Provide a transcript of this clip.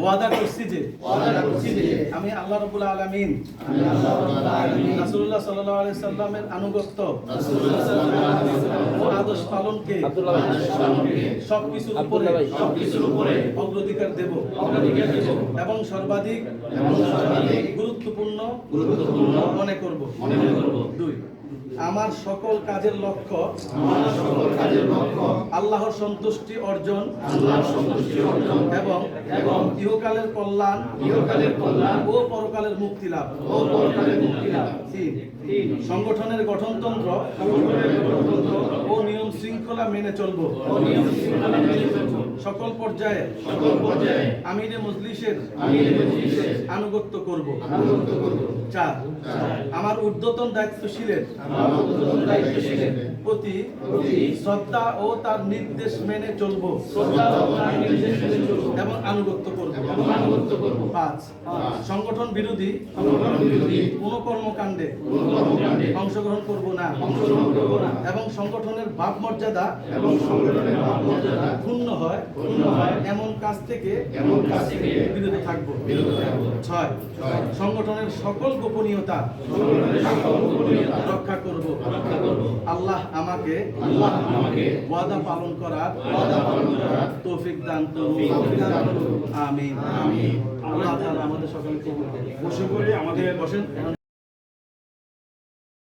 ওয়াদা করছি যে আমি আল্লাহ রাব্বুল আলামিন রাসূলুল্লাহ সাল্লাল্লাহু আলাইহি সাল্লামের আনুগত্য ও আদর্শ পালনকে সবকিছুর উপরে সবকিছুর উপরে অগ্রাধিকার দেব। এবং সর্বাধিক এবং সর্বাধিক গুরুত্বপূর্ণ গুরুত্বপূর্ণ মনে করব। মনে করব। দুই। আমার সকল কাজের লক্ষ্য আমার সকল কাজের লক্ষ্য আল্লাহর সন্তুষ্টি অর্জন আল্লাহর সন্তুষ্টি অর্জন এবং এবং ইহকালের কল্যাণ ইহকালের কল্যাণ ও পরকালের মুক্তি লাভ। ও পরকালের মুক্তি লাভ। তিন তিন সংগঠনের গঠনতন্ত্র সংগঠনের গঠনতন্ত্র ও নিয়ম শৃঙ্খলা মেনে চলব। ও নিয়ম শৃঙ্খলা মেনে চলব। সকল পর্যায়ে সকল পর্যায়ে আমিরে মজলিসের আমির মজলিসের আনুগত্য করব। আনুগত্য করব। চার আমার ঊর্ধ্বতন দায়িত্বশীলের আমার দায়িত্ব দায়িত্বশীলের প্রতি প্রতি শ্রদ্ধা ও তার নির্দেশ মেনে চলব। শ্রদ্ধা ও তার নির্দেশ মেনে চলব। এবং আনুগত্য করব। এবং আনুগত্য করব। পাঁচ। সংগঠন বিরোধী কোনো কর্মকাণ্ডে অংশগ্রহণ করব না। এবং সংগঠনের ভাব মর্যাদা এবং সংগঠনের ক্ষুণ্ণ হয়। ক্ষুণ্ণ হয়। এমন কাজ থেকে এমন কাজ থেকে বিরত থাকব। বিরত থাকব। ছয়। সংগঠনের সকল গোপনীয়তা রক্ষা করব। আমাকে আল্লাহ আমাকে ওয়াদা পালন করার ওয়াদা পালন করার তৌফিক দান করুন। আমি দান আমিন। আমিন। আল্লাহ তাআলা আমাদের সকলকে বসে করে আমাদের বসেন।